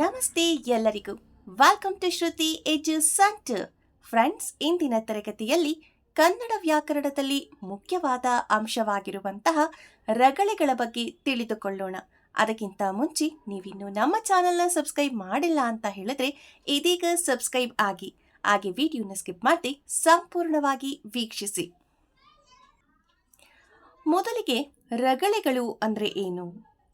ನಮಸ್ತೆ ಎಲ್ಲರಿಗೂ. Welcome to Shruti edu center friends ಇಂದಿನ ತರಗತಿಯಲ್ಲಿ ಕನ್ನಡ ವ್ಯಾಕರಣದಲ್ಲಿ ಮುಖ್ಯವಾದ ಅಂಶವಾಗಿರುವಂತಹ ರಗಳೆಗಳ ಬಗ್ಗೆ ತಿಳಿದುಕೊಳ್ಳೋಣ. ಅದಕ್ಕಿಂತ ಮುಂಚೆ ನೀವಿನ್ನು ನಮ್ಮ ಚಾನಲ್ನ ಸಬ್ಸ್ಕ್ರೈಬ್ ಮಾಡಿಲ್ಲ ಅಂತ ಹೇಳಿದ್ರೆ ಇದೀಗ ಸಬ್ಸ್ಕ್ರೈಬ್ ಆಗಿ. ಹಾಗೆ ವಿಡಿಯೋನ ಸ್ಕಿಪ್ ಮಾಡಿ ಸಂಪೂರ್ಣವಾಗಿ ವೀಕ್ಷಿಸಿ. ಮೊದಲಿಗೆ ರಗಳೆಗಳು ಅಂದರೆ ಏನು?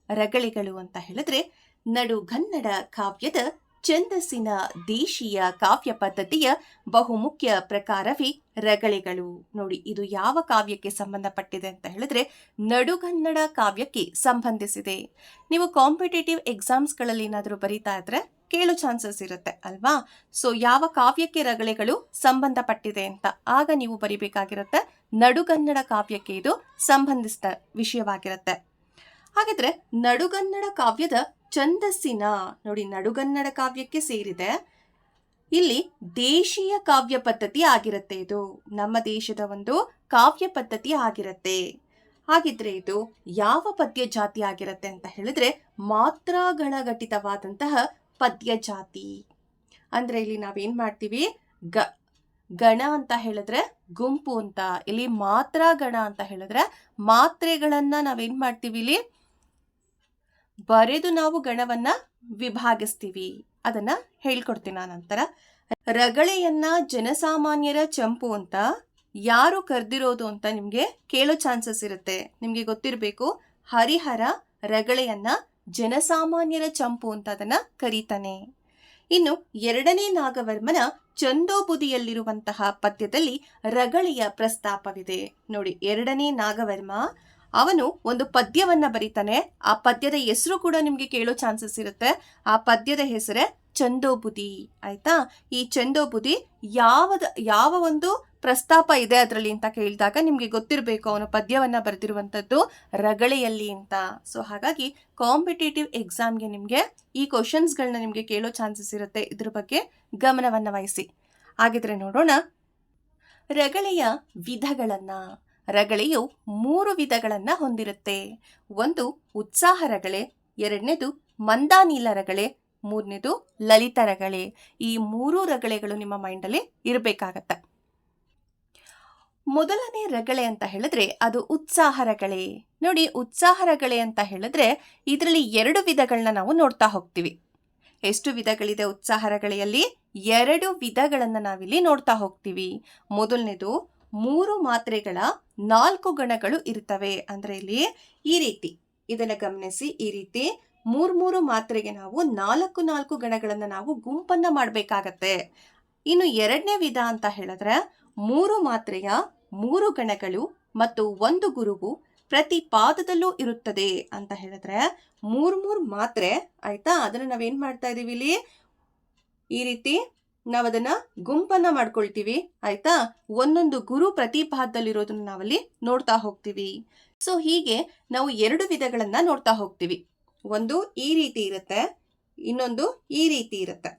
ರಗಳೆಗಳು ಅಂತ ಹೇಳಿದ್ರೆ ನಡುಗನ್ನಡ ಕಾವ್ಯದ ಛಂದಸ್ಸಿನ ದೇಶೀಯ ಕಾವ್ಯ ಪದ್ಧತಿಯ ಬಹುಮುಖ್ಯ ಪ್ರಕಾರವೇ ರಗಳೆಗಳು. ನೋಡಿ, ಇದು ಯಾವ ಕಾವ್ಯಕ್ಕೆ ಸಂಬಂಧಪಟ್ಟಿದೆ ಅಂತ ಹೇಳಿದ್ರೆ ನಡುಗನ್ನಡ ಕಾವ್ಯಕ್ಕೆ ಸಂಬಂಧಿಸಿದೆ. ನೀವು ಕಾಂಪಿಟೇಟಿವ್ ಎಕ್ಸಾಮ್ಸ್ಗಳಲ್ಲಿ ಏನಾದರೂ ಬರೀತಾ ಇದ್ರೆ ಕೇಳೋ ಚಾನ್ಸಸ್ ಇರುತ್ತೆ, ಅಲ್ವಾ? ಸೊ, ಯಾವ ಕಾವ್ಯಕ್ಕೆ ರಗಳೆಗಳು ಸಂಬಂಧಪಟ್ಟಿದೆ ಅಂತ ಆಗ ನೀವು ಬರಿಬೇಕಾಗಿರುತ್ತೆ ನಡುಗನ್ನಡ ಕಾವ್ಯಕ್ಕೆ ಇದು ಸಂಬಂಧಿಸಿದ ವಿಷಯವಾಗಿರುತ್ತೆ. ಹಾಗಿದ್ರೆ ನಡುಗನ್ನಡ ಕಾವ್ಯದ ಛಂದಸ್ಸಿನ ನೋಡಿ ನಡುಗನ್ನಡ ಕಾವ್ಯಕ್ಕೆ ಸೇರಿದೆ. ಇಲ್ಲಿ ದೇಶೀಯ ಕಾವ್ಯ ಪದ್ಧತಿ ಆಗಿರುತ್ತೆ ಇದು. ನಮ್ಮ ದೇಶದ ಒಂದು ಕಾವ್ಯ ಪದ್ಧತಿ ಆಗಿರುತ್ತೆ. ಹಾಗಿದ್ರೆ ಇದು ಯಾವ ಪದ್ಯ ಜಾತಿ ಆಗಿರುತ್ತೆ ಅಂತ ಹೇಳಿದ್ರೆ ಮಾತ್ರಾಗಳ ಗಣಘಟಿತವಾದಂತಹ ಪದ್ಯ ಜಾತಿ. ಅಂದ್ರೆ ಇಲ್ಲಿ ನಾವೇನ್ ಮಾಡ್ತೀವಿ? ಗ, ಗಣ ಅಂತ ಹೇಳಿದ್ರೆ ಗುಂಪು ಅಂತ. ಇಲ್ಲಿ ಮಾತ್ರ ಗಣ ಅಂತ ಹೇಳಿದ್ರೆ ಮಾತ್ರೆಗಳನ್ನ ನಾವೇನ್ ಮಾಡ್ತೀವಿ ಇಲ್ಲಿ? ಬರೆದು ನಾವು ಗಣವನ್ನ ವಿಭಾಗಿಸ್ತೀವಿ. ಅದನ್ನ ಹೇಳ್ಕೊಡ್ತೀನಿ ನಂತರ. ರಗಳೆಯನ್ನ ಜನಸಾಮಾನ್ಯರ ಚಂಪು ಅಂತ ಯಾರು ಕರೆದಿರೋದು ಅಂತ ನಿಮ್ಗೆ ಕೇಳೋ ಚಾನ್ಸಸ್ ಇರುತ್ತೆ. ನಿಮ್ಗೆ ಗೊತ್ತಿರಬೇಕು, ಹರಿಹರ ರಗಳೆಯನ್ನ ಜನಸಾಮಾನ್ಯರ ಚಂಪು ಅಂತ ಅದನ್ನ ಕರೀತಾನೆ. ಇನ್ನು ಎರಡನೇ ನಾಗವರ್ಮನ ಚಂದೋಬುದಿಯಲ್ಲಿರುವಂತಹ ಪದ್ಯದಲ್ಲಿ ರಗಳೆಯ ಪ್ರಸ್ತಾಪವಿದೆ. ನೋಡಿ, ಎರಡನೇ ನಾಗವರ್ಮ ಅವನು ಒಂದು ಪದ್ಯವನ್ನ ಬರೀತಾನೆ. ಆ ಪದ್ಯದ ಹೆಸರು ಕೂಡ ನಿಮ್ಗೆ ಕೇಳೋ ಚಾನ್ಸಸ್ ಇರುತ್ತೆ. ಆ ಪದ್ಯದ ಹೆಸರೇ ಚಂದೋಬುದಿ. ಆಯ್ತಾ? ಈ ಚಂದೋಬುದಿ ಯಾವದ, ಯಾವ ಒಂದು ಪ್ರಸ್ತಾಪ ಇದೆ ಅದರಲ್ಲಿ ಅಂತ ಕೇಳಿದಾಗ ನಿಮ್ಗೆ ಗೊತ್ತಿರಬೇಕು ಅವನು ಪದ್ಯವನ್ನ ಬರೆದಿರುವಂತದ್ದು ರಗಳೆಯಲ್ಲಿ ಅಂತ. ಸೊ ಹಾಗಾಗಿ ಕಾಂಪಿಟೇಟಿವ್ ಎಕ್ಸಾಮ್ಗೆ ನಿಮ್ಗೆ ಈ ಕ್ವಶನ್ಸ್ಗಳನ್ನ ನಿಮ್ಗೆ ಕೇಳೋ ಚಾನ್ಸಸ್ ಇರುತ್ತೆ ಇದ್ರ ಬಗ್ಗೆ ಗಮನವನ್ನ ವಹಿಸಿ. ಹಾಗಿದ್ರೆ ನೋಡೋಣ. ರಗಳೆಯ ವಿಧಗಳನ್ನ. ರಗಳೆಯು ಮೂರು ವಿಧಗಳನ್ನು ಹೊಂದಿರುತ್ತೆ. ಒಂದು ಉತ್ಸಾಹ ರಗಳೆ, ಎರಡನೇದು ಮಂದಾನೀಲ ರಗಳೆ, ಮೂರನೇದು ಲಲಿತ ರಗಳೆ. ಈ ಮೂರು ರಗಳೆಗಳು ನಿಮ್ಮ ಮೈಂಡಲ್ಲಿ ಇರಬೇಕಾಗತ್ತೆ. ಮೊದಲನೇ ರಗಳೆ ಅಂತ ಹೇಳಿದ್ರೆ ಅದು ಉತ್ಸಾಹ ರಗಳೆ. ನೋಡಿ, ಉತ್ಸಾಹ ರಗಳೆ ಅಂತ ಹೇಳಿದ್ರೆ ಇದರಲ್ಲಿ ಎರಡು ವಿಧಗಳನ್ನ ನಾವು ನೋಡ್ತಾ ಹೋಗ್ತೀವಿ. ಎಷ್ಟು ವಿಧಗಳಿದೆ ಉತ್ಸಾಹ ರಗಳೆಯಲ್ಲಿ? ಎರಡು ವಿಧಗಳನ್ನು ನಾವಿಲ್ಲಿ ನೋಡ್ತಾ ಹೋಗ್ತೀವಿ. ಮೊದಲನೇದು ಮೂರು ಮಾತ್ರೆಗಳ ನಾಲ್ಕು ಗಣಗಳು ಇರ್ತವೆ. ಅಂದ್ರೆ ಇಲ್ಲಿ ಈ ರೀತಿ ಇದನ್ನ ಗಮನಿಸಿ. ಈ ರೀತಿ ಮೂರು ಮೂರು ಮಾತ್ರೆಗೆ ನಾವು ನಾಲ್ಕು ನಾಲ್ಕು ಗಣಗಳನ್ನು ನಾವು ಗುಂಪನ್ನ ಮಾಡಬೇಕಾಗತ್ತೆ. ಇನ್ನು ಎರಡನೇ ವಿಧ ಅಂತ ಹೇಳಿದ್ರೆ ಮೂರು ಮಾತ್ರೆಯ ಮೂರು ಗಣಗಳು ಮತ್ತು ಒಂದು ಗುರುವು ಪ್ರತಿ ಪಾದದಲ್ಲೂ ಇರುತ್ತದೆ ಅಂತ ಹೇಳಿದ್ರೆ ಮೂರು ಮೂರು ಮಾತ್ರೆ, ಆಯ್ತಾ? ಅದನ್ನ ನಾವೇನು ಮಾಡ್ತಾ ಇದೀವಿ ಇಲ್ಲಿ? ಈ ರೀತಿ ನಾವು ಅದನ್ನ ಗುಂಪನ್ನ ಮಾಡ್ಕೊಳ್ತೀವಿ, ಆಯ್ತಾ? ಒಂದೊಂದು ಗುರು ಪ್ರತಿಪಾದದಲ್ಲಿರೋದನ್ನ ನಾವಲ್ಲಿ ನೋಡ್ತಾ ಹೋಗ್ತೀವಿ. ಸೊ ಹೀಗೆ ನಾವು ಎರಡು ವಿಧಗಳನ್ನ ನೋಡ್ತಾ ಹೋಗ್ತೀವಿ. ಒಂದು ಈ ರೀತಿ ಇರುತ್ತೆ, ಇನ್ನೊಂದು ಈ ರೀತಿ ಇರುತ್ತೆ.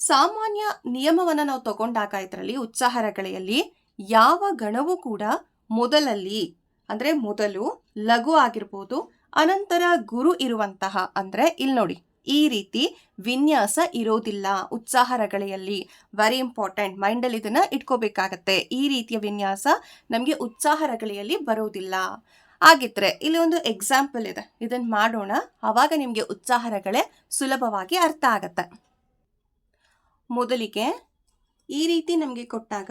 ಸಾಮಾನ್ಯ ನಿಯಮವನ್ನ ನಾವು ತಗೊಂಡಾಗ ಇದರಲ್ಲಿ ಉತ್ಸಾಹ ರಗಳೆಯಲ್ಲಿ ಯಾವ ಗಣವೂ ಕೂಡ ಮೊದಲಲ್ಲಿ, ಅಂದ್ರೆ ಮೊದಲು ಲಘು ಆಗಿರ್ಬೋದು, ಅನಂತರ ಗುರು ಇರುವಂತಹ, ಅಂದ್ರೆ ಇಲ್ಲಿ ನೋಡಿ ಈ ರೀತಿ ವಿನ್ಯಾಸ ಇರೋದಿಲ್ಲ ಉತ್ಸಾಹ ರಗಳೆಯಲ್ಲಿ. ವೆರಿ ಇಂಪಾರ್ಟೆಂಟ್ ಮೈಂಡಲ್ಲಿ ಇದನ್ನು ಇಟ್ಕೋಬೇಕಾಗತ್ತೆ. ಈ ರೀತಿಯ ವಿನ್ಯಾಸ ನಮಗೆ ಉತ್ಸಾಹ ರಗಳೆಯಲ್ಲಿ ಬರೋದಿಲ್ಲ. ಆಗಿದ್ರೆ ಇಲ್ಲಿ ಒಂದು ಎಕ್ಸಾಂಪಲ್ ಇದೆ. ಇದನ್ನ ಮಾಡೋಣ. ಆವಾಗ ನಿಮಗೆ ಉತ್ಸಾಹರಗಳೇ ಸುಲಭವಾಗಿ ಅರ್ಥ ಆಗತ್ತೆ. ಮೊದಲಿಗೆ ಈ ರೀತಿ ನಮಗೆ ಕೊಟ್ಟಾಗ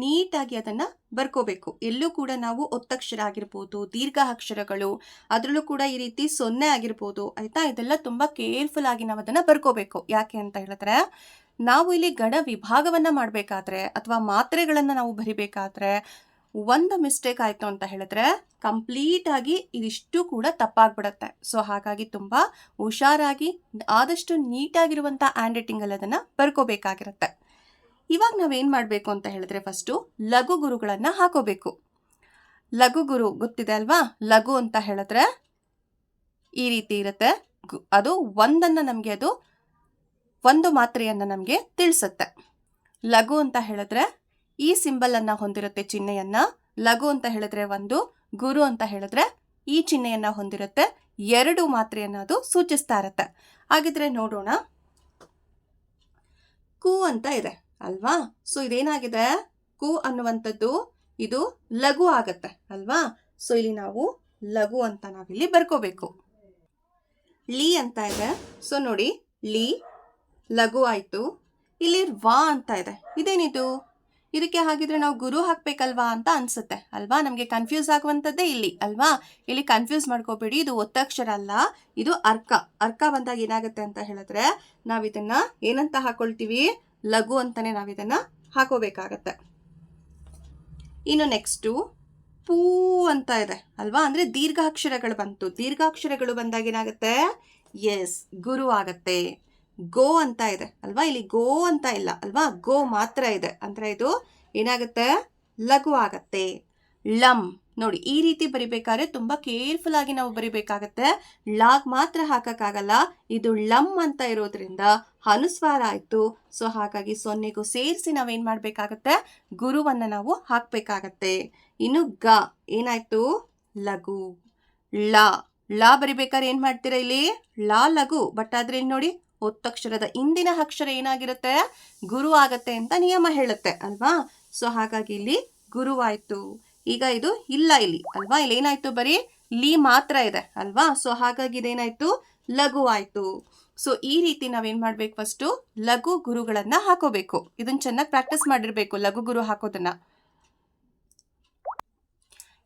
ನೀಟಾಗಿ ಅದನ್ನು ಬರ್ಕೋಬೇಕು. ಎಲ್ಲೂ ಕೂಡ ನಾವು ಒತ್ತಕ್ಷರ ಆಗಿರ್ಬೋದು ದೀರ್ಘ ಅಕ್ಷರಗಳು ಅದರಲ್ಲೂ ಕೂಡ ಈ ರೀತಿ ಸೊನ್ನೆ ಆಗಿರ್ಬೋದು, ಆಯಿತಾ? ಇದೆಲ್ಲ ತುಂಬ ಕೇರ್ಫುಲ್ ಆಗಿ ನಾವು ಅದನ್ನು ಬರ್ಕೋಬೇಕು. ಯಾಕೆ ಅಂತ ಹೇಳಿದ್ರೆ, ನಾವು ಇಲ್ಲಿ ಗಣ ವಿಭಾಗವನ್ನು ಮಾಡಬೇಕಾದ್ರೆ ಅಥವಾ ಮಾತ್ರೆಗಳನ್ನು ನಾವು ಬರಿಬೇಕಾದ್ರೆ ಒಂದು ಮಿಸ್ಟೇಕ್ ಆಯಿತು ಅಂತ ಹೇಳಿದ್ರೆ ಕಂಪ್ಲೀಟ್ ಆಗಿ ಇದಿಷ್ಟು ಕೂಡ ತಪ್ಪಾಗ್ಬಿಡತ್ತೆ. ಸೊ, ಹಾಗಾಗಿ ತುಂಬ ಹುಷಾರಾಗಿ ಆದಷ್ಟು ನೀಟಾಗಿರುವಂಥ ಹ್ಯಾಂಡ್ ರೈಟಿಂಗಲ್ಲಿ ಅದನ್ನ ಬರ್ಕೋಬೇಕಾಗಿರುತ್ತೆ. ಇವಾಗ ನಾವೇನು ಮಾಡಬೇಕು ಅಂತ ಹೇಳಿದ್ರೆ ಫಸ್ಟು ಲಘು ಗುರುಗಳನ್ನು ಹಾಕೋಬೇಕು. ಲಘು ಗುರು ಗೊತ್ತಿದೆ ಅಲ್ವಾ? ಲಘು ಅಂತ ಹೇಳಿದ್ರೆ ಈ ರೀತಿ ಇರುತ್ತೆ. ಅದು ಒಂದನ್ನ ನಮಗೆ ಅದು ಒಂದು ಮಾತ್ರೆಯನ್ನ ನಮಗೆ ತಿಳಿಸುತ್ತೆ. ಲಘು ಅಂತ ಹೇಳಿದ್ರೆ ಈ ಸಿಂಬಲ್ ಅನ್ನ ಹೊಂದಿರುತ್ತೆ ಚಿಹ್ನೆಯನ್ನು. ಲಘು ಅಂತ ಹೇಳಿದ್ರೆ ಒಂದು, ಗುರು ಅಂತ ಹೇಳಿದ್ರೆ ಈ ಚಿಹ್ನೆಯನ್ನು ಹೊಂದಿರುತ್ತೆ. ಎರಡು ಮಾತ್ರೆಯನ್ನ ಅದು ಸೂಚಿಸ್ತಾ ಇರುತ್ತೆ. ಹಾಗಿದ್ರೆ ನೋಡೋಣ. ಕು ಅಂತ ಇದೆ. ಅಲ್ವಾ? ಸೊ ಇದೇನಾಗಿದೆ? ಕು ಅನ್ನುವಂಥದ್ದು, ಇದು ಲಘು ಆಗತ್ತೆ, ಅಲ್ವಾ? ಸೊ ಇಲ್ಲಿ ನಾವು ಲಘು ಅಂತ ನಾವಿಲ್ಲಿ ಬರ್ಕೋಬೇಕು. ಲಿ ಅಂತ ಇದೆ. ಸೊ ನೋಡಿ, ಲಿ, ಲಘು ಆಯ್ತು. ಇಲ್ಲಿ ವಾ ಅಂತ ಇದೆ. ಇದೇನಿದು? ಇದಕ್ಕೆ ಹಾಗಿದ್ರೆ ನಾವು ಗುರು ಹಾಕ್ಬೇಕಲ್ವಾ ಅಂತ ಅನ್ಸುತ್ತೆ, ಅಲ್ವಾ? ನಮಗೆ ಕನ್ಫ್ಯೂಸ್ ಆಗುವಂಥದ್ದೇ ಇಲ್ಲಿ, ಅಲ್ವಾ? ಇಲ್ಲಿ ಕನ್ಫ್ಯೂಸ್ ಮಾಡ್ಕೋಬೇಡಿ, ಇದು ಒತ್ತಕ್ಷರ ಅಲ್ಲ, ಇದು ಅರ್ಕ. ಅರ್ಕ ಬಂದಾಗ ಏನಾಗುತ್ತೆ ಅಂತ ಹೇಳಿದ್ರೆ ನಾವು ಇದನ್ನ ಏನಂತ ಹಾಕೊಳ್ತೀವಿ? ಲಘು ಅಂತಲೇ ನಾವು ಇದನ್ನ ಹಾಕೋಬೇಕಾಗತ್ತೆ. ಇನ್ನು ನೆಕ್ಸ್ಟು ಪೂ ಅಂತ ಇದೆ, ಅಲ್ವಾ? ಅಂದ್ರೆ ದೀರ್ಘಾಕ್ಷರಗಳು ಬಂತು. ದೀರ್ಘಾಕ್ಷರಗಳು ಬಂದಾಗ ಏನಾಗುತ್ತೆ? ಎಸ್ ಗುರು ಆಗತ್ತೆ. ಗೋ ಅಂತ ಇದೆ, ಅಲ್ವಾ? ಇಲ್ಲಿ ಗೋ ಅಂತ ಇಲ್ಲ, ಅಲ್ವಾ? ಗೋ ಮಾತ್ರ ಇದೆ. ಅಂದ್ರೆ ಇದು ಏನಾಗುತ್ತೆ? ಲಘು ಆಗತ್ತೆ. ಲಂ. ನೋಡಿ, ಈ ರೀತಿ ಬರಿಬೇಕಾದ್ರೆ ತುಂಬಾ ಕೇರ್ಫುಲ್ ಆಗಿ ನಾವು ಬರಿಬೇಕಾಗತ್ತೆ. ಲಾಗ್ ಮಾತ್ರ ಹಾಕಕ್ಕಾಗಲ್ಲ, ಇದು ಲಮ್ ಅಂತ ಇರೋದ್ರಿಂದ ಅನುಸ್ವಾರ ಆಯ್ತು. ಸೊ, ಹಾಗಾಗಿ ಸೊನ್ನೆಗೂ ಸೇರಿಸಿ ನಾವೇನ್ ಮಾಡ್ಬೇಕಾಗತ್ತೆ? ಗುರುವನ್ನ ನಾವು ಹಾಕ್ಬೇಕಾಗತ್ತೆ. ಇನ್ನು ಗ, ಏನಾಯ್ತು? ಲಘು. ಲ ಳ ಬರಿಬೇಕಾದ್ರೆ ಏನ್ ಮಾಡ್ತೀರಾ ಇಲ್ಲಿ? ಳ ಲಘು. ಬಟ್ ಆದ್ರೆ ಇಲ್ಲಿ ನೋಡಿ, ಒತ್ತಕ್ಷರದ ಇಂದಿನ ಅಕ್ಷರ ಏನಾಗಿರುತ್ತೆ? ಗುರು ಆಗತ್ತೆ ಅಂತ ನಿಯಮ ಹೇಳುತ್ತೆ, ಅಲ್ವಾ? ಸೊ, ಹಾಗಾಗಿ ಇಲ್ಲಿ ಗುರುವಾಯ್ತು. ಈಗ ಇದು ಇಲ್ಲ ಇಲ್ಲಿ, ಅಲ್ವಾ? ಇಲ್ಲಿ ಏನಾಯ್ತು ಬರೀ ಲಿ ಮಾತ್ರ ಇದೆ, ಅಲ್ವಾ? ಸೊ ಹಾಗಾಗಿ ಇದೇನಾಯ್ತು? ಲಘು ಆಯ್ತು. ಸೊ ಈ ರೀತಿ ನಾವೇನ್ ಮಾಡ್ಬೇಕು ಫಸ್ಟು ಲಘು ಗುರುಗಳನ್ನ ಹಾಕೋಬೇಕು. ಇದನ್ನ ಚೆನ್ನಾಗಿ ಪ್ರಾಕ್ಟೀಸ್ ಮಾಡಿರ್ಬೇಕು, ಲಘು ಗುರು ಹಾಕೋದನ್ನ.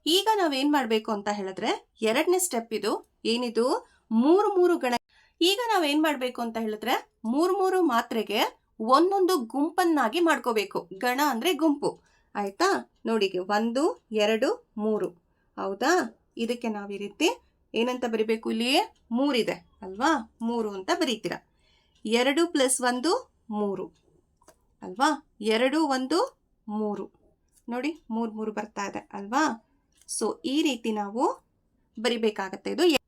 ಈಗ ನಾವೇನ್ ಮಾಡ್ಬೇಕು ಅಂತ ಹೇಳಿದ್ರೆ, ಎರಡನೇ ಸ್ಟೆಪ್ ಇದು. ಏನಿದು? ಮೂರು ಮೂರು ಗಣ, ಈಗ ನಾವೇನ್ ಮಾಡ್ಬೇಕು ಅಂತ ಹೇಳಿದ್ರೆ, ಮೂರ್ ಮೂರು ಮಾತ್ರೆಗೆ ಒಂದೊಂದು ಗುಂಪನ್ನಾಗಿ ಮಾಡ್ಕೋಬೇಕು. ಗಣ ಅಂದ್ರೆ ಗುಂಪು. ಆಯ್ತಾ? ನೋಡಿ ಒಂದು, ಎರಡು, ಮೂರು. ಹೌದಾ? ಇದಕ್ಕೆ ನಾವು ಈ ರೀತಿ ಏನಂತ ಬರಿಬೇಕು ಇಲ್ಲಿಯೇ? ಮೂರಿದೆ, ಅಲ್ವಾ? ಮೂರು ಅಂತ ಬರೀತೀರ. ಎರಡು ಪ್ಲಸ್ ಒಂದು, ಮೂರು. ಅಲ್ವಾ? ಎರಡು, ಒಂದು, ಮೂರು. ನೋಡಿ, ಮೂರು ಮೂರು ಬರ್ತಾ ಇದೆ, ಅಲ್ವಾ? ಸೊ ಈ ರೀತಿ ನಾವು ಬರಿಬೇಕಾಗತ್ತೆ ಇದು.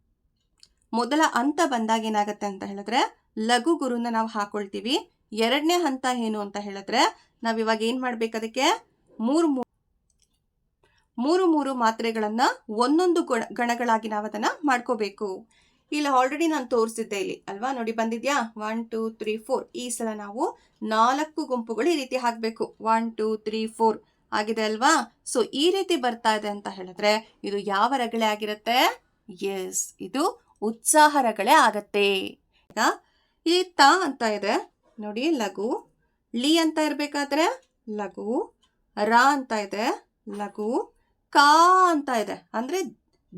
ಮೊದಲ ಹಂತ ಬಂದಾಗ ಏನಾಗತ್ತೆ ಅಂತ ಹೇಳಿದ್ರೆ, ಲಘು ಗುರುನ ನಾವು ಹಾಕೊಳ್ತೀವಿ. ಎರಡನೇ ಹಂತ ಏನು ಅಂತ ಹೇಳಿದ್ರೆ ನಾವಿವಾಗ ಏನ್ ಮಾಡ್ಬೇಕು ಅದಕ್ಕೆ? ಮೂರು ಮೂರು ಮೂರು ಮಾತ್ರೆಗಳನ್ನು ಒಂದೊಂದು ಗುಣ ಗಣಗಳಾಗಿ ನಾವು ಅದನ್ನ ಮಾಡ್ಕೋಬೇಕು. ಇಲ್ಲಿ ಆಲ್ರೆಡಿ ನಾನು ತೋರಿಸಿದ್ದೆ ಇಲ್ಲಿ. ಅಲ್ವಾ? ನೋಡಿ, ಬಂದಿದ್ಯಾ? ಒನ್ ಟೂ ತ್ರೀ ಫೋರ್ ಈ ಸಲ ನಾವು ನಾಲ್ಕು ಗುಂಪುಗಳು ಈ ರೀತಿ ಹಾಕಬೇಕು. ಒನ್ ಟೂ ತ್ರೀ ಫೋರ್ ಆಗಿದೆ ಅಲ್ವಾ? ಸೊ ಈ ರೀತಿ ಬರ್ತಾ ಇದೆ ಅಂತ ಹೇಳಿದ್ರೆ ಇದು ಯಾವ ರಗಳೆ ಆಗಿರುತ್ತೆ? ಎಸ್ ಇದು ಉತ್ಸಾಹ ರಗಳೆ ಆಗತ್ತೆ. ಈ ತ ಅಂತ ಇದೆ. ನೋಡಿ, ಲಘು. ಲಿ ಅಂತ ಇರಬೇಕಾದ್ರೆ ಲಘು. ರ ಅಂತ ಇದೆ, ಲಘು, ಕಾ ಅಂತ ಇದೆ. ಅಂದ್ರೆ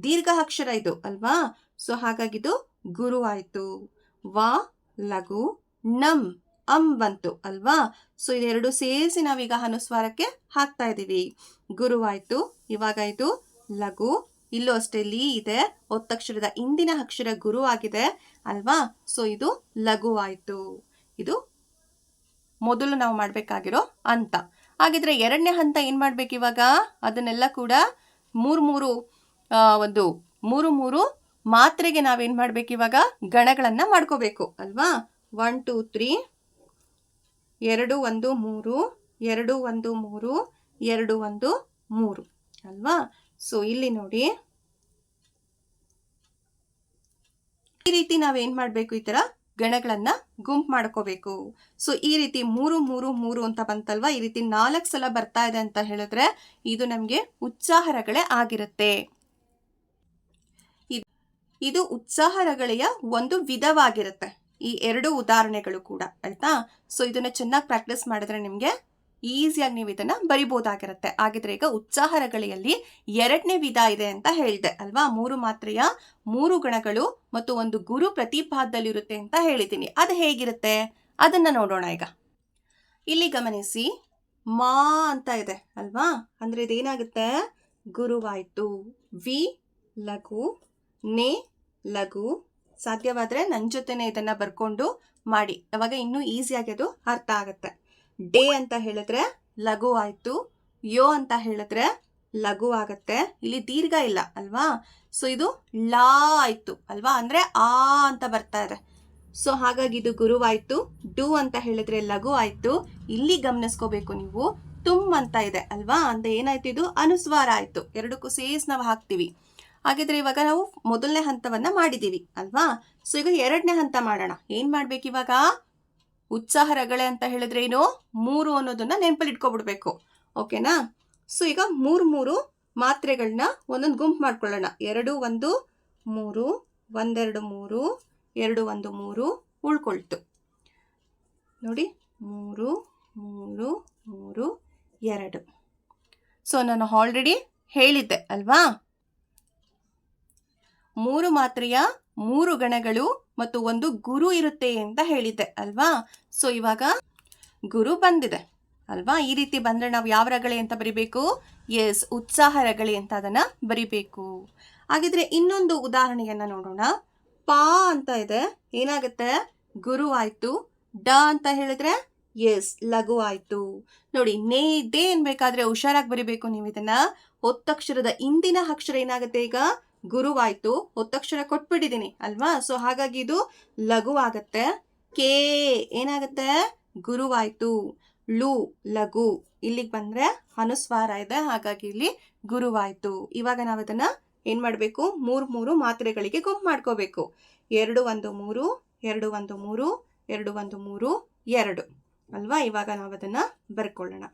ದೀರ್ಘ ಅಕ್ಷರ ಇದು, ಅಲ್ವಾ? ಸೊ ಹಾಗಾಗಿ ಇದು ಗುರು ಆಯಿತು. ವಾ, ಲಘು, ನಂ, ಅಂ ಬಂತು, ಅಲ್ವಾ? ಸೊ ಇದೆರಡು ಸೇರಿಸಿ ನಾವೀಗ ಅನುಸ್ವಾರಕ್ಕೆ ಹಾಕ್ತಾ ಇದ್ದೀವಿ. ಗುರುವಾಯಿತು ಇವಾಗ ಇದು ಲಘು. ಇಲ್ಲೂ ಅಷ್ಟೇ ಲೀ ಇದೆ, ಒತ್ತಕ್ಷರದ ಇಂದಿನ ಅಕ್ಷರ ಗುರು ಆಗಿದೆ, ಅಲ್ವಾ? ಸೊ ಇದು ಲಘು ಆಯಿತು. ಇದು ಮೊದಲು ನಾವು ಮಾಡಬೇಕಾಗಿರೋ ಹಂತ. ಹಾಗಿದ್ರೆ ಎರಡನೇ ಹಂತ ಏನು ಮಾಡ್ಬೇಕು ಇವಾಗ? ಅದನ್ನೆಲ್ಲ ಕೂಡ ಮೂರು ಮೂರು ಒಂದು ಮೂರು ಮೂರು ಮಾತ್ರೆಗೆ ನಾವೇನು ಮಾಡ್ಬೇಕು ಇವಾಗ? ಗಣಗಳನ್ನು ಮಾಡ್ಕೋಬೇಕು, ಅಲ್ವಾ? ಒನ್ ಟೂ ತ್ರೀ ಎರಡು, ಒಂದು, ಮೂರು, ಎರಡು, ಒಂದು, ಮೂರು, ಎರಡು, ಒಂದು, ಮೂರು, ಅಲ್ವಾ? ಸೊ ಇಲ್ಲಿ ನೋಡಿ. ಈ ರೀತಿ ನಾವೇನು ಮಾಡಬೇಕು ಈ ತರ? ಗಣಗಳನ್ನ ಗುಂಪು ಮಾಡ್ಕೋಬೇಕು. ಸೊ ಈ ರೀತಿ ಮೂರು ಮೂರು ಮೂರು ಅಂತ ಬಂತಲ್ವಾ? ಈ ರೀತಿ ನಾಲ್ಕು ಸಲ ಬರ್ತಾ ಇದೆ ಅಂತ ಹೇಳಿದ್ರೆ ಇದು ನಮಗೆ ಉತ್ಸಾಹರಗಳೇ ಆಗಿರುತ್ತೆ. ಇದ್- ಉತ್ಸಾಹರಗಳೆಯ ಒಂದು ವಿಧವಾಗಿರುತ್ತೆ. ಈ ಎರಡು ಉದಾಹರಣೆಗಳು ಕೂಡ, ಆಯ್ತಾ? ಸೊ ಇದನ್ನ ಚೆನ್ನಾಗಿ ಪ್ರಾಕ್ಟೀಸ್ ಮಾಡಿದ್ರೆ ನಿಮ್ಗೆ ಈಸಿಯಾಗಿ ನೀವು ಇದನ್ನ ಬರಿಬೋದಾಗಿರುತ್ತೆ. ಹಾಗಿದ್ರೆ ಈಗ ಉತ್ಸಾಹರಗಳಿಯಲ್ಲಿ ಎರಡನೇ ವಿಧ ಇದೆ ಅಂತ ಹೇಳಿದೆ ಅಲ್ವಾ? ಮೂರು ಮಾತ್ರೆಯ ಮೂರು ಗಣಗಳು ಮತ್ತು ಒಂದು ಗುರು ಪ್ರತಿಪಾದದಲ್ಲಿರುತ್ತೆ ಅಂತ ಹೇಳಿದ್ದೀನಿ. ಅದು ಹೇಗಿರುತ್ತೆ? ಅದನ್ನ ನೋಡೋಣ ಈಗ. ಇಲ್ಲಿ ಗಮನಿಸಿ, ಮಾ ಅಂತ ಇದೆ ಅಲ್ವಾ? ಅಂದ್ರೆ ಇದೇನಾಗುತ್ತೆ? ಗುರುವಾಯ್ತು. ವಿ, ಲಘು. ನೇ, ಲಘು. ಸಾಧ್ಯವಾದ್ರೆ ನನ್ನ ಜೊತೆನೆ ಇದನ್ನ ಬರ್ಕೊಂಡು ಮಾಡಿ. ಅವಾಗ ಇನ್ನೂ ಈಸಿಯಾಗಿ ಅದು ಅರ್ಥ ಆಗುತ್ತೆ. ಡೇ ಅಂತ ಹೇಳಿದ್ರೆ ಲಘು ಆಯ್ತು, ಯೋ ಅಂತ ಹೇಳಿದ್ರೆ ಲಘು ಆಗತ್ತೆ. ಇಲ್ಲಿ ದೀರ್ಘ ಇಲ್ಲ ಅಲ್ವಾ? ಸೊ ಇದು ಲಾ ಆಯ್ತು ಅಲ್ವಾ? ಅಂದ್ರೆ ಆ ಅಂತ ಬರ್ತಾ ಇದೆ. ಸೊ ಹಾಗಾಗಿ ಇದು ಗುರುವಾಯ್ತು, ಡು ಅಂತ ಹೇಳಿದ್ರೆ ಲಘು ಆಯ್ತು. ಇಲ್ಲಿ ಗಮನಿಸ್ಕೋಬೇಕು ನೀವು ತುಮ್ ಅಂತ ಇದೆ ಅಲ್ವಾ? ಅಂತ ಏನಾಯ್ತು ಇದು? ಅನುಸ್ವಾರ ಆಯ್ತು. ಎರಡಕ್ಕೂ ಸೇಸ್ ನಾವು ಹಾಕ್ತಿವಿ. ಹಾಗಿದ್ರೆ ಇವಾಗ ನಾವು ಮೊದಲನೇ ಹಂತವನ್ನ ಮಾಡಿದೀವಿ ಅಲ್ವಾ? ಸೊ ಈಗ ಎರಡನೇ ಹಂತ ಮಾಡೋಣ. ಏನು ಮಾಡ್ಬೇಕು ಇವಾಗ? ಉತ್ಸಾಹ ರಗಳೆ ಅಂತ ಹೇಳಿದ್ರೆ ಏನು? ಮೂರು ಅನ್ನೋದನ್ನ ನೆನಪಲ್ಲಿ ಇಟ್ಕೊಬಿಡ್ಬೇಕು. ಓಕೆನಾ? ಸೊ, ಈಗ ಮೂರು ಮೂರು ಮಾತ್ರೆಗಳನ್ನ ಒಂದೊಂದು ಗುಂಪು ಮಾಡ್ಕೊಳ್ಳೋಣ. ಎರಡು, ಒಂದು, ಮೂರು, ಒಂದೆರಡು, ಮೂರು, ಎರಡು, ಒಂದು, ಮೂರು ಉಳ್ಕೊಳ್ತು. ನೋಡಿ, ಮೂರು ಮೂರು ಮೂರು, ಎರಡು. ಸೊ, ನಾನು ಆಲ್ರೆಡಿ ಹೇಳಿದ್ದೆ, ಅಲ್ವಾ? ಮೂರು ಮಾತ್ರೆಯ ಮೂರು ಗಣಗಳು ಮತ್ತು ಒಂದು ಗುರು ಇರುತ್ತೆ ಅಂತ ಹೇಳಿದ್ದೆ, ಅಲ್ವಾ? ಸೊ ಇವಾಗ ಗುರು ಬಂದಿದೆ, ಅಲ್ವಾ? ಈ ರೀತಿ ಬಂದ್ರೆ ನಾವು ಯಾವ ರಗಳೆ ಅಂತ ಬರಿಬೇಕು? ಎಸ್ ಉತ್ಸಾಹ ರಗಳೆ ಅಂತ ಅದನ್ನ ಬರಿಬೇಕು. ಹಾಗಿದ್ರೆ ಇನ್ನೊಂದು ಉದಾಹರಣೆಯನ್ನ ನೋಡೋಣ. ಪಾ ಅಂತ ಇದೆ, ಏನಾಗುತ್ತೆ? ಗುರು ಆಯ್ತು. ಡ ಅಂತ ಹೇಳಿದ್ರೆ ಎಸ್ ಲಘು ಆಯ್ತು. ನೋಡಿ, ನೇ, ದೇ ಅನ್ಬೇಕಾದ್ರೆ ಹುಷಾರಾಗಿ ಬರಿಬೇಕು ನೀವು ಇದನ್ನ. ಒತ್ತಕ್ಷರದ ಇಂದಿನ ಅಕ್ಷರ ಏನಾಗುತ್ತೆ ಈಗ? ಗುರುವಾಯ್ತು ಒತ್ತಕ್ಷರ ಕೊಟ್ಬಿಟ್ಟಿದ್ದೀನಿ ಅಲ್ವಾ? ಸೊ ಹಾಗಾಗಿ ಇದು ಲಘು ಆಗತ್ತೆ ಕೆ, ಏನಾಗತ್ತೆ? ಗುರುವಾಯ್ತು ಲು ಲಘು. ಇಲ್ಲಿಗೆ ಬಂದ್ರೆ ಅನುಸ್ವಾರ ಇದೆ, ಹಾಗಾಗಿ ಇಲ್ಲಿ ಗುರುವಾಯ್ತು. ಇವಾಗ ನಾವು ಇದನ್ನ ಏನ್ ಮಾಡ್ಬೇಕು? ಮೂರ್ ಮೂರು ಮಾತ್ರೆಗಳಿಗೆ ಗುಂಪು ಮಾಡ್ಕೋಬೇಕು. ಎರಡು, ಒಂದು, ಮೂರು, ಎರಡು, ಒಂದು, ಮೂರು, ಎರಡು, ಒಂದು, ಮೂರು, ಎರಡು. ಅಲ್ವಾ? ಇವಾಗ ನಾವು ಅದನ್ನ ಬರ್ಕೊಳ್ಳೋಣ.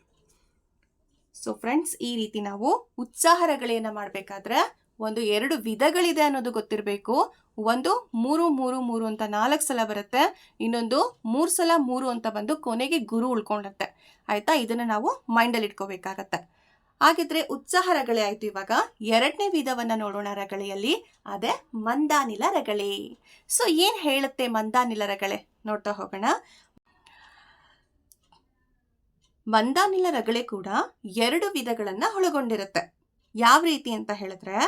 ಸೊ ಫ್ರೆಂಡ್ಸ್ ಈ ರೀತಿ ನಾವು ಉತ್ಸಾಹಗಳೇನ ಮಾಡಬೇಕಾದ್ರೆ ಒಂದು ಎರಡು ವಿಧಗಳಿದೆ ಅನ್ನೋದು ಗೊತ್ತಿರಬೇಕು. ಒಂದು ಮೂರು ಮೂರು ಮೂರು ಅಂತ ನಾಲ್ಕು ಸಲ ಬರುತ್ತೆ. ಇನ್ನೊಂದು ಮೂರು ಸಲ ಮೂರು ಅಂತ ಬಂದು ಕೊನೆಗೆ ಗುರು ಉಳ್ಕೊಂಡತ್ತೆ ಆಯ್ತಾ? ಇದನ್ನ ನಾವು ಮೈಂಡಲ್ಲಿ ಇಟ್ಕೋಬೇಕಾಗತ್ತೆ. ಹಾಗಿದ್ರೆ ಉತ್ಸಾಹ ರಗಳೆ ಆಯಿತು ಇವಾಗ. ಎರಡನೇ ವಿಧವನ್ನ ನೋಡೋಣ ರಗಳೆಯಲ್ಲಿ. ಅದೇ ಮಂದಾನಿಲ ರಗಳೆ. ಸೊ ಏನು ಹೇಳುತ್ತೆ ಮಂದಾನಿಲ ರಗಳೆ? ನೋಡ್ತಾ ಹೋಗೋಣ. ಮಂದಾನಿಲ ರಗಳೆ ಕೂಡ ಎರಡು ವಿಧಗಳನ್ನ ಒಳಗೊಂಡಿರುತ್ತೆ. ಯಾವ ರೀತಿ ಅಂತ ಹೇಳಿದ್ರೆ,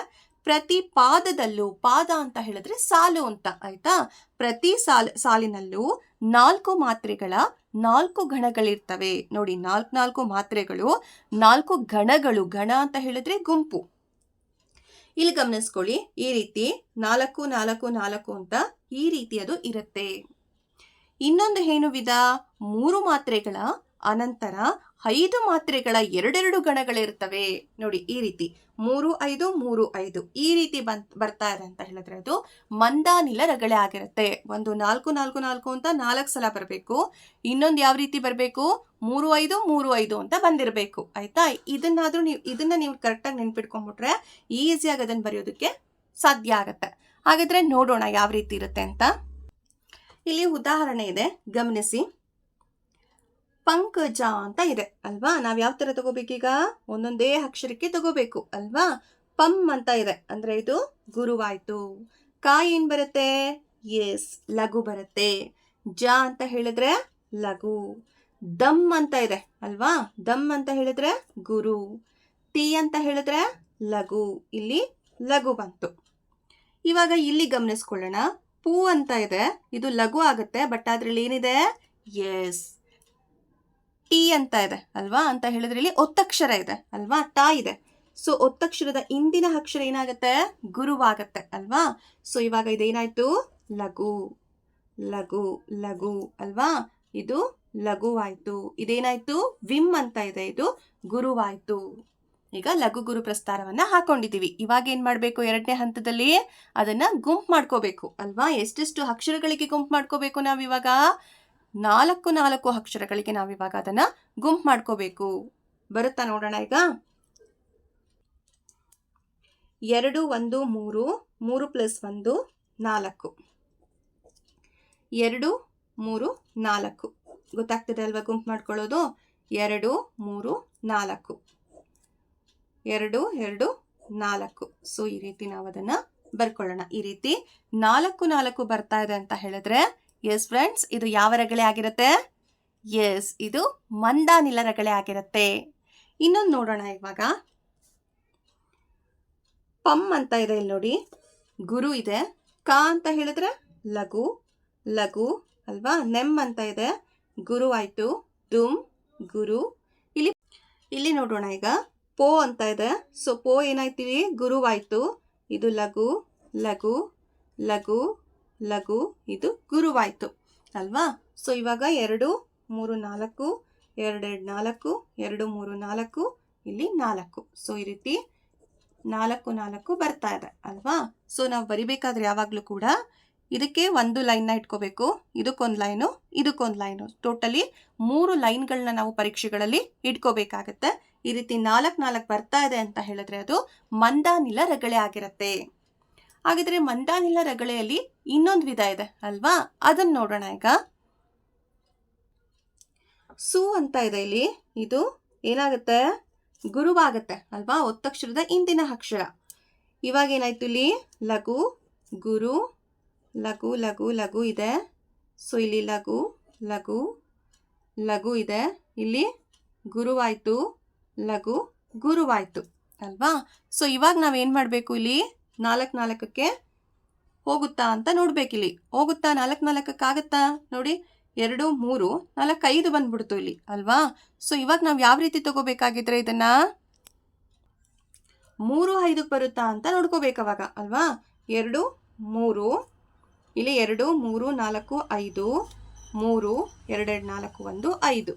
ಪ್ರತಿ ಪಾದದಲ್ಲೂ, ಪಾದ ಅಂತ ಹೇಳಿದ್ರೆ ಸಾಲು ಅಂತ, ಆಯ್ತಾ? ಪ್ರತಿ ಸಾಲ್, ಸಾಲಿನಲ್ಲೂ ನಾಲ್ಕು ಮಾತ್ರೆಗಳ ನಾಲ್ಕು ಗಣಗಳಿರ್ತವೆ ನೋಡಿ, ನಾಲ್ಕು ನಾಲ್ಕು ಮಾತ್ರೆಗಳು, ನಾಲ್ಕು ಗಣಗಳು ಗಣ ಅಂತ ಹೇಳಿದ್ರೆ ಗುಂಪು. ಇಲ್ಲಿ ಗಮನಿಸ್ಕೊಳ್ಳಿ, ಈ ರೀತಿ ನಾಲ್ಕು ನಾಲ್ಕು ನಾಲ್ಕು ಅಂತ ಈ ರೀತಿ ಅದು ಇರುತ್ತೆ. ಇನ್ನೊಂದು ಏನು ವಿಧ? ಮೂರು ಮಾತ್ರೆಗಳ ಅನಂತರ ಐದು ಮಾತ್ರೆಗಳ ಎರಡೆರಡು ಗಣಗಳಿರ್ತವೆ. ನೋಡಿ, ಈ ರೀತಿ. ಮೂರು, ಐದು ಮೂರು, ಐದು. ಈ ರೀತಿ ಬರ್ತಾ ಇದೆ ಅಂತ ಹೇಳಿದ್ರೆ ಅದು ಮಂದಾನಿಲ ರಗಳೆ ಆಗಿರುತ್ತೆ. ಒಂದು, ನಾಲ್ಕು ನಾಲ್ಕು ನಾಲ್ಕು ಅಂತ ನಾಲ್ಕು ಸಲ ಬರಬೇಕು. ಇನ್ನೊಂದು ಯಾವ ರೀತಿ ಬರಬೇಕು? ಮೂರು, ಐದು ಮೂರು, ಐದು ಅಂತ ಬಂದಿರಬೇಕು. ಆಯ್ತಾ? ಇದನ್ನಾದರೂ ನೀವು, ಇದನ್ನ ನೀವು ಕರೆಕ್ಟಾಗಿ ನೆನ್ಪಿಟ್ಕೊಂಡ್ಬಿಟ್ರೆ ಈಸಿಯಾಗಿ ಅದನ್ನ ಬರೆಯೋದಕ್ಕೆ ಸಾಧ್ಯ ಆಗತ್ತೆ. ಹಾಗಾದ್ರೆ ನೋಡೋಣ ಯಾವ ರೀತಿ ಇರುತ್ತೆ ಅಂತ. ಇಲ್ಲಿ ಉದಾಹರಣೆ ಇದೆ. ಗಮನಿಸಿ. ಪಂಕಜ ಅಂತ ಇದೆ, ಅಲ್ವಾ? ನಾವು ಯಾವ ತರ ತಗೋಬೇಕೀಗ ಒಂದೊಂದೇ ಅಕ್ಷರಕ್ಕೆ ತಗೋಬೇಕು, ಅಲ್ವಾ? ಪಂ ಅಂತ ಇದೆ, ಅಂದ್ರೆ ಇದು ಗುರುವಾಯಿತು. ಕಾ ಏನು ಬರುತ್ತೆ? ಎಸ್, ಲಘು ಬರುತ್ತೆ. ಜ ಅಂತ ಹೇಳಿದ್ರೆ ಲಘು. ದಮ್ ಅಂತ ಇದೆ, ಅಲ್ವಾ? ದಮ್ ಅಂತ ಹೇಳಿದ್ರೆ ಗುರು. ಟಿ ಅಂತ ಹೇಳಿದ್ರೆ ಲಘು. ಇಲ್ಲಿ ಲಘು ಬಂತು. ಇವಾಗ ಇಲ್ಲಿ ಗಮನಿಸ್ಕೊಳ್ಳೋಣ. ಪೂ ಅಂತ ಇದೆ, ಇದು ಲಘು ಆಗುತ್ತೆ, ಬಟ್ ಅದರಲ್ಲಿ ಏನಿದೆ? ಎಸ್. ಟಿ ಅಂತ ಇದೆ, ಅಲ್ವಾ? ಅಂತ ಹೇಳಿದ್ರೆ ಇಲ್ಲಿ ಒತ್ತಕ್ಷರ ಇದೆ, ಅಲ್ವಾ? ಟ ಇದೆ. ಸೊ ಒತ್ತಕ್ಷರದ ಇಂದಿನ ಅಕ್ಷರ ಏನಾಗುತ್ತೆ? ಗುರುವಾಗತ್ತೆ, ಅಲ್ವಾ? ಸೊ ಇವಾಗ ಇದೇನಾಯ್ತು? ಲಘು ಲಘು ಲಘು, ಅಲ್ವಾ? ಇದು ಲಘುವಾಯ್ತು. ಇದೇನಾಯ್ತು? ವಿಮ್ ಅಂತ ಇದೆ, ಇದು ಗುರುವಾಯ್ತು. ಈಗ ಲಘು ಗುರು ಪ್ರಸ್ತಾರವನ್ನ ಹಾಕೊಂಡಿದೀವಿ ಇವಾಗ ಏನ್ ಮಾಡ್ಬೇಕು ಎರಡನೇ ಹಂತದಲ್ಲಿ? ಅದನ್ನ ಗುಂಪು ಮಾಡ್ಕೋಬೇಕು, ಅಲ್ವಾ? ಎಷ್ಟೆಷ್ಟು ಅಕ್ಷರಗಳಿಗೆ ಗುಂಪು ಮಾಡ್ಕೋಬೇಕು ನಾವು ಇವಾಗ ನಾಲ್ಕು ನಾಲ್ಕು ಅಕ್ಷರಗಳಿಗೆ ನಾವಿವಾಗ ಅದನ್ನ ಗುಂಪು ಮಾಡ್ಕೋಬೇಕು. ಬರುತ್ತಾ ನೋಡೋಣ ಈಗ. ಎರಡು, ಒಂದು, ಮೂರು ಮೂರು ಪ್ಲಸ್ ಒಂದು, ನಾಲ್ಕು. ಎರಡು, ಮೂರು, ನಾಲ್ಕು. ಗೊತ್ತಾಗ್ತದೆ ಅಲ್ವಾ ಗುಂಪು ಮಾಡ್ಕೊಳ್ಳೋದು? ಎರಡು, ಮೂರು, ನಾಲ್ಕು. ಎರಡು ಎರಡು, ನಾಲ್ಕು. ಸೊ ಈ ರೀತಿ ನಾವು ಅದನ್ನ ಬರ್ಕೊಳ್ಳೋಣ. ಈ ರೀತಿ ನಾಲ್ಕು ನಾಲ್ಕು ಬರ್ತಾ ಇದೆ ಅಂತ ಹೇಳಿದ್ರೆ ಎಸ್ ಫ್ರೆಂಡ್ಸ್ ಇದು ಯಾವ ರಗಳೆ ಆಗಿರುತ್ತೆ? ಎಸ್ ಇದು ಮಂದಾನಿಲ ರಗಳೆ ಆಗಿರುತ್ತೆ. ಇನ್ನೊಂದು ನೋಡೋಣ ಇವಾಗ. ಪಮ್ ಅಂತ ಇದೆ ಇಲ್ಲಿ ನೋಡಿ. ಗುರು ಇದೆ. ಕ ಅಂತ ಹೇಳಿದ್ರೆ ಲಘು. ಲಘು ಅಲ್ವಾ? ನೆಮ್ ಅಂತ ಇದೆ. ಗುರು ಆಯ್ತು. ದುಮ್ ಗುರು. ಇಲ್ಲಿ ಇಲ್ಲಿ ನೋಡೋಣ ಈಗ. ಪೋ ಅಂತ ಇದೆ. ಸೊ ಪೋ ಏನಾಯ್ತೀವಿ? ಗುರುವಾಯಿತು ಇದು ಲಘು ಲಘು ಲಘು. ಲಘು, ಇದು ಗುರುವಾಯಿತು. ಅಲ್ವಾ? ಸೊ ಇವಾಗ ಎರಡು, ಮೂರು ನಾಲ್ಕು, ಎರಡೆರಡು ನಾಲ್ಕು, ಎರಡು ಮೂರು ನಾಲ್ಕು, ಇಲ್ಲಿ ನಾಲ್ಕು. ಸೊ ಈ ರೀತಿ ನಾಲ್ಕು ನಾಲ್ಕು ಬರ್ತಾ ಇದೆ. ಅಲ್ವಾ? ಸೊ ನಾವು ಬರಿಬೇಕಾದ್ರೆ ಯಾವಾಗಲೂ ಕೂಡ ಇದಕ್ಕೆ ಒಂದು ಲೈನ್ನ ಇಟ್ಕೋಬೇಕು. ಇದಕ್ಕೊಂದು ಲೈನು ಇದಕ್ಕೊಂದು ಲೈನು. ಟೋಟಲಿ ಮೂರು ಲೈನ್ಗಳನ್ನ ನಾವು ಪರೀಕ್ಷೆಗಳಲ್ಲಿ ಇಟ್ಕೋಬೇಕಾಗತ್ತೆ. ಈ ರೀತಿ ನಾಲ್ಕು ನಾಲ್ಕು ಬರ್ತಾ ಇದೆ ಅಂತ ಹೇಳಿದ್ರೆ ಅದು ಮಂದಾನಿಲ ರಗಳೆ ಆಗಿರುತ್ತೆ. ಹಾಗಿದ್ರೆ ಮಂದಾನಿಲ ರಗಳೆಯಲ್ಲಿ ಇನ್ನೊಂದು ವಿಧ ಇದೆ ಅಲ್ವಾ? ಅದನ್ನ ನೋಡೋಣ ಈಗ. ಸು ಅಂತ ಇದೆ ಇಲ್ಲಿ. ಇದು ಏನಾಗುತ್ತೆ? ಗುರುವಾಗುತ್ತೆ ಅಲ್ವಾ? ಒತ್ತಕ್ಷರದ ಇಂದಿನ ಅಕ್ಷರ. ಇವಾಗ ಏನಾಯ್ತು ಇಲ್ಲಿ? ಲಘು, ಗುರು, ಲಘು ಲಘು ಲಘು ಇದೆ. ಸೊ ಇಲ್ಲಿ ಲಘು ಲಘು ಲಘು ಇದೆ. ಇಲ್ಲಿ ಗುರುವಾಯ್ತು, ಲಘು, ಗುರುವಾಯ್ತು ಅಲ್ವಾ? ಸೊ ಇವಾಗ ನಾವೇನು ಮಾಡಬೇಕು ಇಲ್ಲಿ? ನಾಲ್ಕು ನಾಲ್ಕಕ್ಕೆ ಹೋಗುತ್ತಾ ಅಂತ ನೋಡ್ಬೇಕಿಲ್ಲಿ. ಹೋಗುತ್ತಾ ನಾಲ್ಕು ನಾಲ್ಕಕ್ಕಾಗತ್ತಾ? ನೋಡಿ, ಎರಡು, ಮೂರು, ನಾಲ್ಕು, ಐದು ಬಂದ್ಬಿಡ್ತು ಇಲ್ಲಿ, ಅಲ್ವಾ? ಸೊ ಇವಾಗ ನಾವು ಯಾವ ರೀತಿ ತಗೋಬೇಕಾಗಿದ್ರೆ ಇದನ್ನ? ಮೂರು, ಐದಕ್ಕೆ ಬರುತ್ತಾ ಅಂತ ನೋಡ್ಕೋಬೇಕು ಅವಾಗ, ಅಲ್ವಾ? ಎರಡು, ಮೂರು, ಇಲ್ಲಿ ಎರಡು, ಮೂರು, ನಾಲ್ಕು, ಐದು, ಮೂರು, ಎರಡೆರಡು, ನಾಲ್ಕು, ಒಂದು, ಐದು.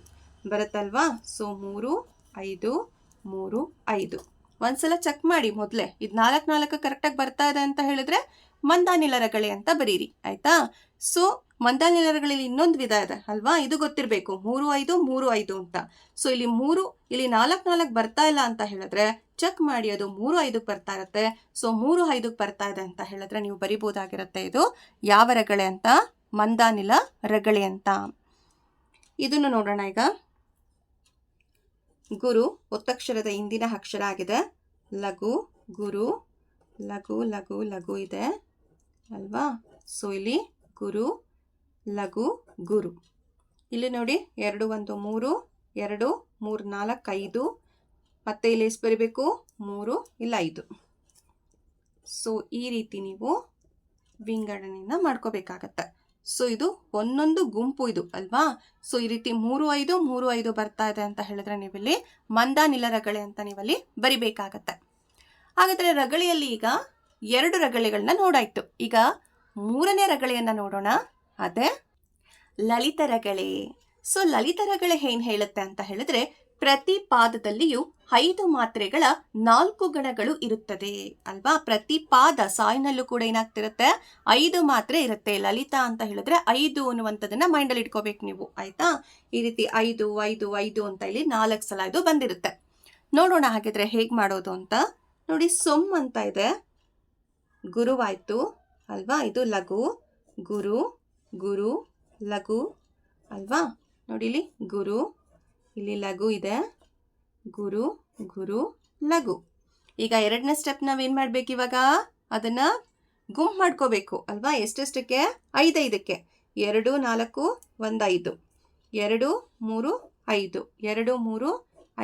ಬರುತ್ತಲ್ವಾ? ಸೊ ಮೂರು, ಐದು ಮೂರು, ಐದು. ಒಂದ್ಸಲ ಚೆಕ್ ಮಾಡಿ ಮೊದಲೇ. ಇದು ನಾಲ್ಕು ನಾಲ್ಕು ಕರೆಕ್ಟಾಗಿ ಬರ್ತಾ ಇದೆ ಅಂತ ಹೇಳಿದ್ರೆ ಮಂದಾನಿಲ ರಗಳೆ ಅಂತ ಬರೀರಿ, ಆಯ್ತಾ? ಸೊ ಮಂದಾನಿಲ ರಗಳೆಯಲ್ಲಿ ಇನ್ನೊಂದು ವಿಧ ಇದೆ, ಅಲ್ವಾ? ಇದು ಗೊತ್ತಿರಬೇಕು. ಮೂರು ಐದು ಮೂರು ಐದು ಅಂತ. ಸೊ ಇಲ್ಲಿ ಮೂರು, ಇಲ್ಲಿ ನಾಲ್ಕು ನಾಲ್ಕು ಬರ್ತಾ ಇಲ್ಲ ಅಂತ ಹೇಳಿದ್ರೆ ಚೆಕ್ ಮಾಡಿ ಅದು ಮೂರು ಐದಕ್ಕೆ ಬರ್ತಾ ಇರುತ್ತೆ. ಸೊ ಮೂರು ಐದಕ್ಕೆ ಬರ್ತಾ ಇದೆ ಅಂತ ಹೇಳಿದ್ರೆ ನೀವು ಬರಿಬೋದಾಗಿರುತ್ತೆ ಇದು. ಯಾವ ರಗಳೆ ಅಂತ? ಮಂದಾನಿಲ ರಗಳೆ ಅಂತ. ಇದನ್ನು ನೋಡೋಣ ಈಗ. ಗುರು ಒತ್ತಕ್ಷರದ ಹಿಂದಿನ ಅಕ್ಷರ ಆಗಿದೆ ಲಘು, ಗುರು, ಲಘು ಲಘು ಲಘು ಇದೆ. ಅಲ್ವಾ? ಸೊ ಇಲ್ಲಿ ಗುರು, ಲಘು, ಗುರು. ಇಲ್ಲಿ ನೋಡಿ, ಎರಡು, ಒಂದು, ಮೂರು, ಎರಡು, ಮೂರು, ನಾಲ್ಕು, ಐದು. ಮತ್ತೆ ಇಲ್ಲಿ ಎಷ್ಟು ಬರಬೇಕು? ಮೂರು, ಇಲ್ಲ, ಐದು. ಸೊ ಈ ರೀತಿ ನೀವು ವಿಂಗಡಣೆಯನ್ನು ಮಾಡ್ಕೋಬೇಕಾಗತ್ತೆ. ಸೊ ಇದು ಒಂದೊಂದು ಗುಂಪು ಇದು, ಅಲ್ವಾ? ಸೊ ಈ ರೀತಿ ಮೂರು ಐದು ಮೂರು ಐದು ಬರ್ತಾ ಇದೆ ಅಂತ ಹೇಳಿದ್ರೆ ನೀವಿಲ್ಲಿ ಮಂದಾನಿಲ ರಗಳೆ ಅಂತ ನೀವಲ್ಲಿ ಬರಿಬೇಕಾಗತ್ತೆ. ಹಾಗಾದ್ರೆ ರಗಳೆಯಲ್ಲಿ ಈಗ ಎರಡು ರಗಳೆಗಳನ್ನ ನೋಡಾಯ್ತು. ಈಗ ಮೂರನೇ ರಗಳೆಯನ್ನ ನೋಡೋಣ. ಅದೇ ಲಲಿತ ರಗಳೆ. ಸೊ ಲಲಿತ ರಗಳೆ ಏನು ಹೇಳುತ್ತೆ ಅಂತ ಹೇಳಿದ್ರೆ ಪ್ರತಿ ಪಾದದಲ್ಲಿಯೂ ಐದು ಮಾತ್ರೆಗಳ ನಾಲ್ಕು ಗಣಗಳು ಇರುತ್ತದೆ. ಅಲ್ವಾ? ಪ್ರತಿ ಪಾದ ಸಾಯಿನಲ್ಲೂ ಕೂಡ ಏನಾಗ್ತಿರುತ್ತೆ? ಐದು ಮಾತ್ರೆ ಇರುತ್ತೆ. ಲಲಿತಾ ಅಂತ ಹೇಳಿದ್ರೆ ಐದು ಅನ್ನುವಂಥದ್ದನ್ನ ಮೈಂಡಲ್ಲಿ ಇಟ್ಕೋಬೇಕು ನೀವು. ಆಯ್ತಾ? ಈ ರೀತಿ ಐದು ಐದು ಐದು ಅಂತ ಇಲ್ಲಿ ನಾಲ್ಕು ಸಲ ಇದು ಬಂದಿರುತ್ತೆ. ನೋಡೋಣ ಹಾಗಿದ್ರೆ ಹೇಗೆ ಮಾಡೋದು ಅಂತ. ನೋಡಿ, ಸೊಮ್ ಅಂತ ಇದೆ. ಗುರುವಾಯ್ತು ಅಲ್ವಾ? ಇದು ಲಘು, ಗುರು ಗುರು, ಲಘು. ಅಲ್ವಾ? ನೋಡಿಲಿ ಗುರು ಇಲ್ಲಿ ಲಘು ಇದೆ. ಗುರು ಗುರು, ಲಘು. ಈಗ ಎರಡನೇ ಸ್ಟೆಪ್ ನಾವೇನು ಮಾಡ್ಬೇಕು ಇವಾಗ? ಅದನ್ನ ಗುಂಪು ಮಾಡ್ಕೋಬೇಕು, ಅಲ್ವಾ? ಎಷ್ಟೆಷ್ಟಕ್ಕೆ? ಐದೈದಕ್ಕೆ ಎರಡು, ನಾಲ್ಕು, ಒಂದು, ಐದು. ಎರಡು, ಮೂರು, ಐದು. ಎರಡು, ಮೂರು,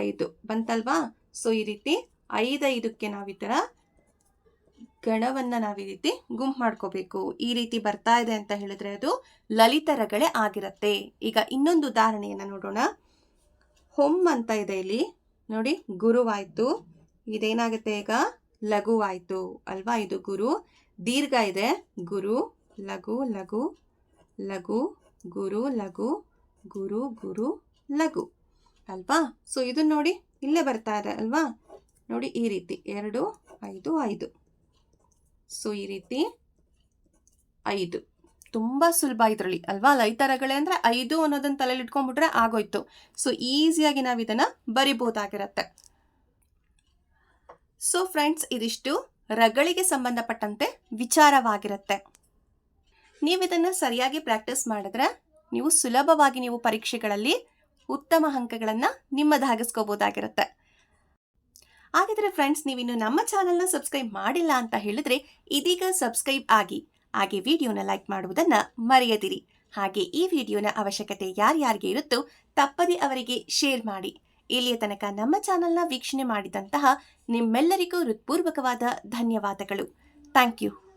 ಐದು. ಬಂತಲ್ವಾ? ಸೊ ಈ ರೀತಿ ಐದೈದಕ್ಕೆ ನಾವು ಈ ಥರ ಗಣವನ್ನು ನಾವು ಈ ರೀತಿ ಗುಂಪು ಮಾಡ್ಕೋಬೇಕು. ಈ ರೀತಿ ಬರ್ತಾ ಇದೆ ಅಂತ ಹೇಳಿದ್ರೆ ಅದು ಲಲಿತರಗಳೇ ಆಗಿರುತ್ತೆ ಆಗಿರತ್ತೆ. ಈಗ ಇನ್ನೊಂದು ಉದಾಹರಣೆಯನ್ನು ನೋಡೋಣ. ಹೊಮ್ ಅಂತ ಇದೆ ಇಲ್ಲಿ. ನೋಡಿ, ಗುರುವಾಯಿತು. ಇದೇನಾಗುತ್ತೆ ಈಗ? ಲಘುವಾಯಿತು ಅಲ್ವಾ ಇದು ಗುರು? ದೀರ್ಘ ಇದೆ. ಗುರು, ಲಘು ಲಘು ಲಘು, ಗುರು ಲಘು, ಗುರು ಗುರು, ಲಘು ಅಲ್ವಾ? ಸೊ ಇದು ನೋಡಿ ಇಲ್ಲೇ ಬರ್ತಾ ಇದೆ ಅಲ್ವಾ? ನೋಡಿ, ಈ ರೀತಿ. ಎರಡು, ಐದು ಐದು. ಸೊ ಈ ರೀತಿ, ಐದು. ತುಂಬ ಸುಲಭ ಇದರಲ್ಲಿ. ಅಲ್ವಾ? ಲೈತರಗಳೇ ಅಂದರೆ ಐದು ಅನ್ನೋದನ್ನ ತಲೆಯಲ್ಲಿ ಇಟ್ಕೊಂಡ್ಬಿಟ್ರೆ ಆಗೋಯ್ತು. ಸೊ ಈಸಿಯಾಗಿ ನಾವು ಇದನ್ನು ಬರಿಬೋದಾಗಿರತ್ತೆ. ಸೊ ಫ್ರೆಂಡ್ಸ್ ಇದಿಷ್ಟು ರಗಳಿಗೆ ಸಂಬಂಧಪಟ್ಟಂತೆ ವಿಚಾರವಾಗಿರುತ್ತೆ. ನೀವು ಇದನ್ನು ಸರಿಯಾಗಿ ಪ್ರಾಕ್ಟೀಸ್ ಮಾಡಿದ್ರೆ ನೀವು ಸುಲಭವಾಗಿ ನೀವು ಪರೀಕ್ಷೆಗಳಲ್ಲಿ ಉತ್ತಮ ಅಂಕಗಳನ್ನು ನಿಮ್ಮದಾಗಿಸ್ಕೋಬೋದಾಗಿರುತ್ತೆ ಹಾಗಿದ್ರೆ ಫ್ರೆಂಡ್ಸ್ ನೀವಿನ್ನು ನಮ್ಮ ಚಾನಲ್ನ ಸಬ್ಸ್ಕ್ರೈಬ್ ಮಾಡಿಲ್ಲ ಅಂತ ಹೇಳಿದ್ರೆ ಇದೀಗ ಸಬ್ಸ್ಕ್ರೈಬ್ ಆಗಿ ಹಾಗೆ ವಿಡಿಯೋನ ಲೈಕ್ ಮಾಡುವುದನ್ನು ಮರೆಯದಿರಿ. ಹಾಗೆ ಈ ವಿಡಿಯೋನ ಅವಶ್ಯಕತೆ ಯಾರ್ಯಾರಿಗೆ ಇರುತ್ತೋ ತಪ್ಪದೇ ಅವರಿಗೆ ಶೇರ್ ಮಾಡಿ. ಇಲ್ಲಿಯ ತನಕ ನಮ್ಮ ಚಾನಲ್ನ ವೀಕ್ಷಣೆ ಮಾಡಿದಂತಹ ನಿಮ್ಮೆಲ್ಲರಿಗೂ ಹೃತ್ಪೂರ್ವಕವಾದ ಧನ್ಯವಾದಗಳು. Thank you.